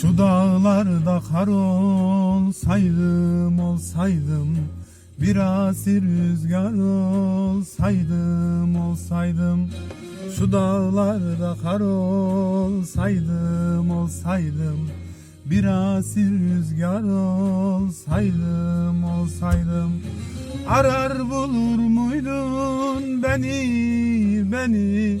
Şu dağlarda kar olsaydım olsaydım Bir asir rüzgar olsaydım olsaydım. Şu dağlarda kar olsaydım olsaydım Bir asir rüzgar olsaydım olsaydım. Arar bulur muydun beni beni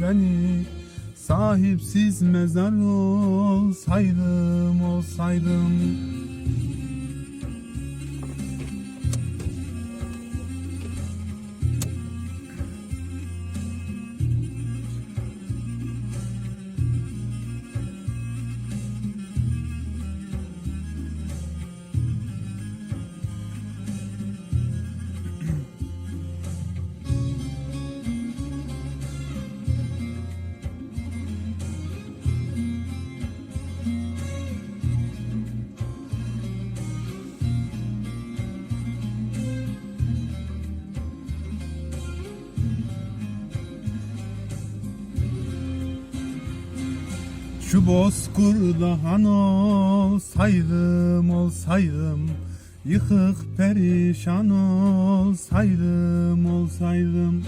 beni Sahipsiz mezar olsaydım olsaydım Şu bozkurda han olsaydım olsaydım Yıkık perişan olsaydım olsaydım.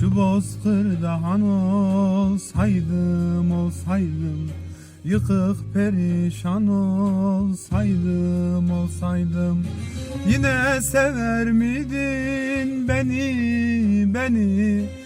Şu bozkırda han olsaydım olsaydım Yıkık perişan olsaydım olsaydım. Yine sever miydin beni beni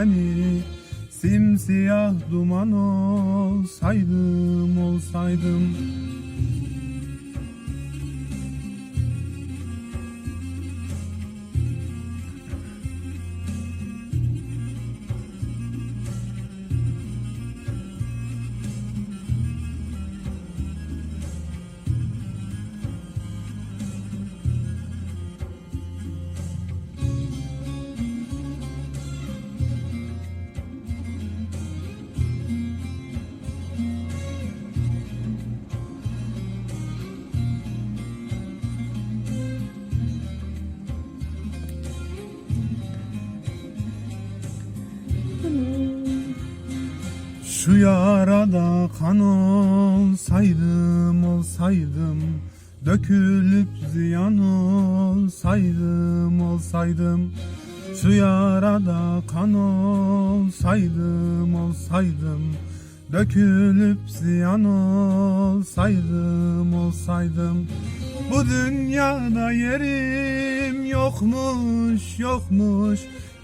beni. Simsiyah duman olsaydım olsaydım Şu yarada kan olsaydım olsaydım Dökülüp ziyan olsaydım olsaydım. Şu yarada kan olsaydım olsaydım Dökülüp ziyan olsaydım olsaydım. Bu dünyada yerim yokmuş yokmuş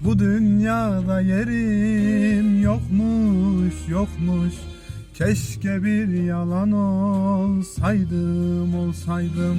bu dünyada yerim yokmuş yokmuş. Keşke bir yalan olsaydım olsaydım